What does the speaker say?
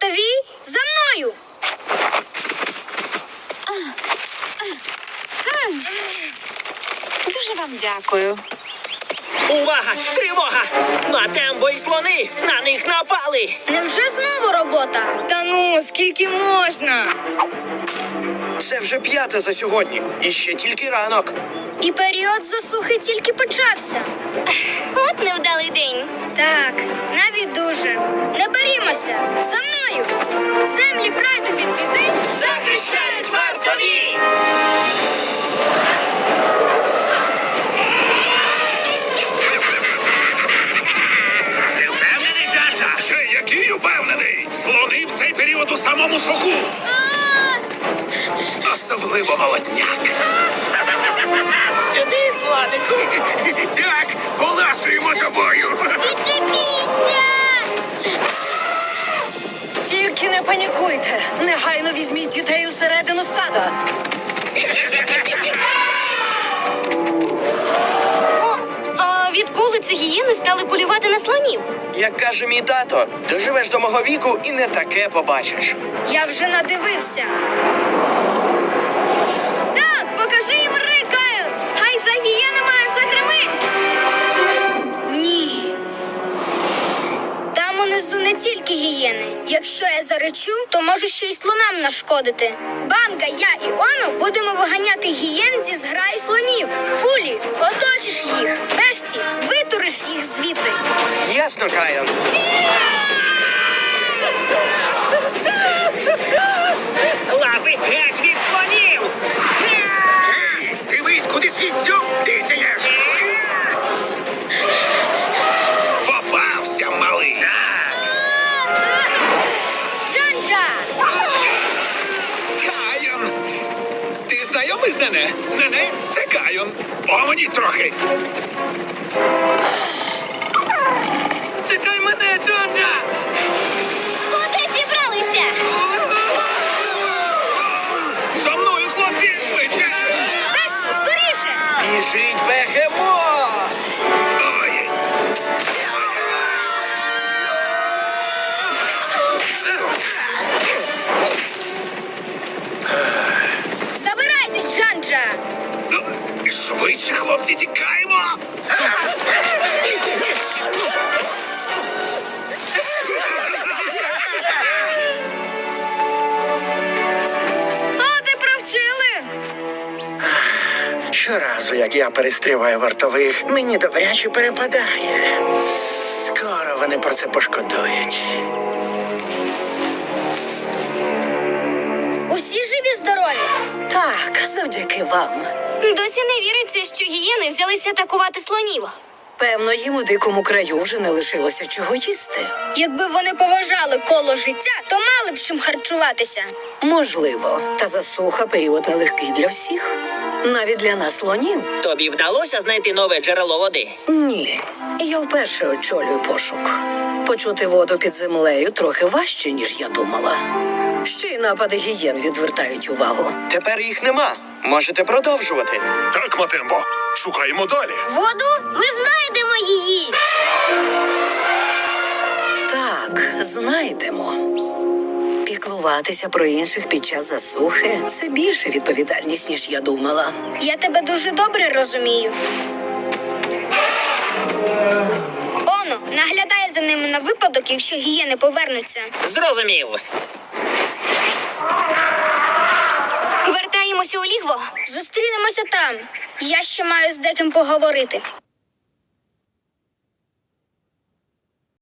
вартові за мною. Дуже вам дякую. Увага! Тривога! Матембо і слони! На них напали! Невже знову робота? Та ну, скільки можна? Це вже п'яте за сьогодні. І ще тільки ранок. І період засухи тільки почався. От невдалий день. Так, навіть дуже. Не берімося. За мною. Землі прайду від біди. Захищають вартові! Ти впевнений, Джаджа? Ще який упевнений? Слони в цей період у самому соку. Особливо молодняк. Сюди, слонику! Так, дітей усередину стада. О, а відколи ці гієни стали полювати на слонів? Як каже мій тато, доживеш до мого віку і не таке побачиш. Я вже надивився. Унизу не тільки гієни. Якщо я заречу, то можу ще й слонам нашкодити. Банга, я і Оно будемо виганяти гієн зі зграї слонів. Фулі, оточиш їх. Бешті, витуриш їх звідти. Ясно, Кайон. Нене? Нене це Кайон. Помені трохи. Чекай мене, Джорджа! Куди зібралися? За мною, хлопці, швидше. Скоріше! Біжить бегемот! Швидше, хлопці, тікаємо. О, ти провчили! Щоразу, як я перестріваю вартових, мені добряче перепадає. Скоро вони про це пошкодують. Завдяки вам. Досі не віриться, що гієни взялися атакувати слонів. Певно, їм у дикому краю вже не лишилося чого їсти. Якби вони поважали коло життя, то мали б чим харчуватися. Можливо, та засуха період нелегкий для всіх. Навіть для нас слонів. Тобі вдалося знайти нове джерело води? Ні. Я вперше очолюю пошук. Почути воду під землею трохи важче, ніж я думала. Ще й напади гієн відвертають увагу. Тепер їх нема. Можете продовжувати. Так, Матембо, шукаємо далі. Воду ми знайдемо її. Так, знайдемо. Піклуватися про інших під час засухи це більше відповідальність, ніж я думала. Я тебе дуже добре розумію. Оно, наглядай за ними на випадок, якщо гієни повернуться. Зрозумів. Вертаємося у лігво. Зустрінемося там. Я ще маю з деким поговорити.